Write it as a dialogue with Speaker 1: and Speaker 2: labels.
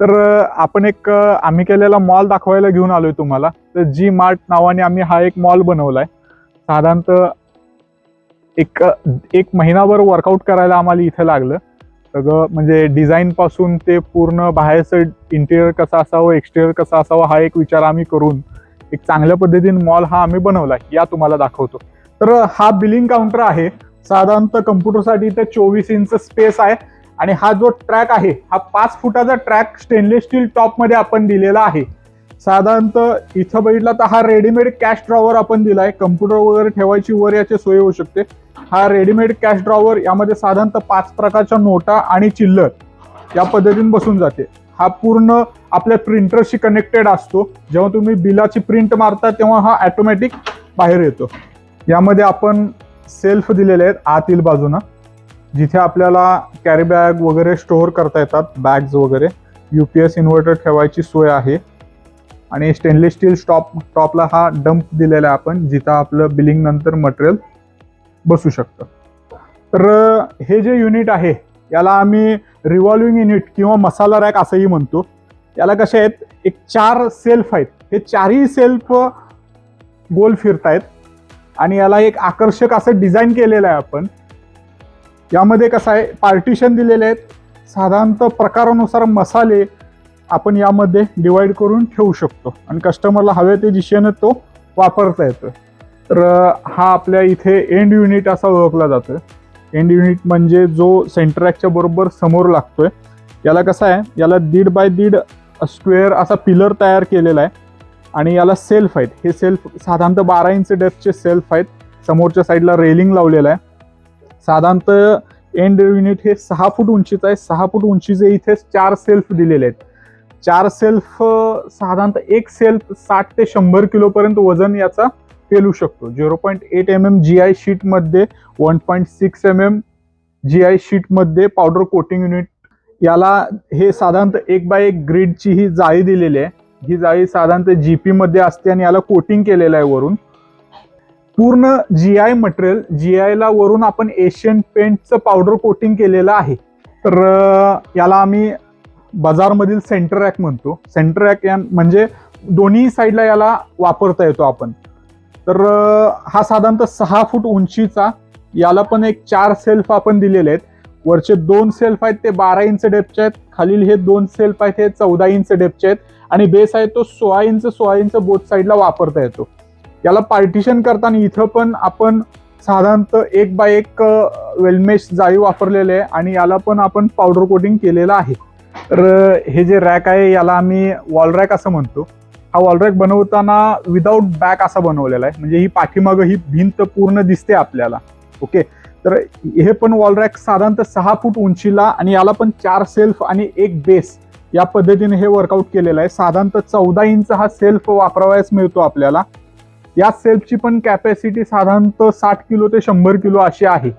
Speaker 1: तर आपण एक आम्ही केलेला मॉल दाखवायला घेऊन आलोय तुम्हाला. तर जी मार्ट नावाने आम्ही हा एक मॉल बनवलाय. साधारणतः एक एक महिनाभर वर्कआउट करायला आम्हाला इथे लागलं. सगळं म्हणजे डिझाईन पासून ते पूर्ण बाहेरचं इंटेरियर कसं असावं एक्सटिरियर कसं असावं हा एक विचार आम्ही करून एक चांगल्या पद्धतीने मॉल हा आम्ही बनवलाय या तुम्हाला दाखवतो. तर हा बिलिंग काउंटर आहे. साधारणतः कम्प्युटरसाठी इथे चोवीस इंच स्पेस आहे. आणि हा जो ट्रॅक आहे हा पाच फुटाचा ट्रॅक स्टेनलेस स्टील टॉपमध्ये आपण दिलेला आहे. साधारणतः इथं बघितला तर हा रेडीमेड कॅश ड्रॉवर आपण दिला आहे कम्प्युटर वगैरे ठेवायची वर याची सोय होऊ शकते. हा रेडीमेड कॅश ड्रॉवर यामध्ये साधारणतः पाच प्रकारच्या नोटा आणि चिल्लर या पद्धतीने बसून जाते. हा पूर्ण आपल्या प्रिंटरशी कनेक्टेड असतो. जेव्हा तुम्ही बिलाची प्रिंट मारता तेव्हा हा ॲटोमॅटिक बाहेर येतो. यामध्ये आपण सेल्फ दिलेले आहेत आतील बाजूनं. जिथे आपल्याला कॅरी बॅग वगैरे स्टोअर करता येतात बॅग्स वगैरे यू पी एस इन्व्हर्टर ठेवायची सोय आहे. आणि स्टेनलेस स्टील स्टॉप टॉपला हा डंप दिलेला आहे आपण जिथं आपलं बिलिंग नंतर मटेरियल बसू शकतं. तर हे जे युनिट आहे याला आम्ही रिव्हॉल्विंग युनिट किंवा मसाला रॅक असंही म्हणतो. याला कसे आहेत? एक चार सेल्फ आहेत. हे चारही सेल्फ गोल फिरतायत. आणि याला एक आकर्षक असं डिझाईन केलेलं आहे आपण. यामध्ये कसं आहे पार्टिशन दिलेले आहेत. साधारणतः प्रकारानुसार मसाले आपण यामध्ये डिवाईड करून ठेवू शकतो. आणि कस्टमरला हवे ते दिशेनं तो वापरता येतो. तर हा आपल्या इथे एंड युनिट असा ओळखला जातो एंड युनिट म्हणजे जो सेंट्रॅकच्या बरोबर समोर लागतोय. याला कसं आहे याला दीड बाय दीड स्क्वेअर असा पिलर तयार केलेला आहे. आणि याला सेल्फ आहेत. हे सेल्फ साधारणतः बारा इंच डेप्थचे सेल्फ आहेत. समोरच्या साईडला रेलिंग लावलेलं आहे. साधारणतः एंड युनिट हे सहा फूट उंचीचं आहे. सहा फूट उंचीचे इथे चार सेल्फ दिलेले आहेत. चार सेल्फ साधारणतः एक सेल्फ साठ ते शंभर किलोपर्यंत वजन याचा पेलू शकतो. Zero point eight M M G I शीटमध्ये one point six M M G I शीटमध्ये पावडर कोटिंग युनिट याला हे साधारणतः एक बाय एक ग्रीडची ही जाळी दिलेली आहे. ही जाळी साधारणतः जी पीमध्ये असते आणि याला कोटिंग केलेलं आहे वरून. पूर्ण जी आय मटेरियल जी आयला वरून आपण एशियन पेंटचं पावडर कोटिंग केलेलं आहे. तर याला आम्ही बाजारमधील सेंटर रॅक म्हणतो. सेंटर रॅक या म्हणजे दोन्ही साईडला याला वापरता येतो आपण. तर हा साधारणतः सहा फूट उंचीचा याला पण एक चार सेल्फ आपण दिलेले आहेत. वरचे दोन सेल्फ आहेत ते बारा इंच डेपचे आहेत. खालील हे दोन सेल्फ आहेत हे चौदा इंच डेपचे आहेत. आणि बेस आहे तो सोळा इंच सोळा इंच बोथ साईडला वापरता येतो. याला पार्टिशन करताना इथं पण आपण साधारणतः एक बाय एक वेलमेश जाळी वापरलेले आहे आणि याला पण आपण पावडर कोटिंग केलेलं आहे. तर हे जे रॅक आहे याला आम्ही वॉल रॅक असं म्हणतो. हा वॉल रॅक बनवताना विदाऊट बॅक असा बनवलेला आहे. म्हणजे ही पाठीमागं ही भिंत पूर्ण दिसते आपल्याला. ओके तर हे पण वॉल रॅक साधारणतः सहा फूट उंचीला आणि याला पण चार सेल्फ आणि एक बेस या पद्धतीने हे वर्कआउट केलेलं आहे. साधारणतः चौदा इंच हा सेल्फ वापरावयास मिळतो आपल्याला. या सेल्फची पण कॅपॅसिटी साधारणतः साठ किलो ते शंभर किलो अशी आहे.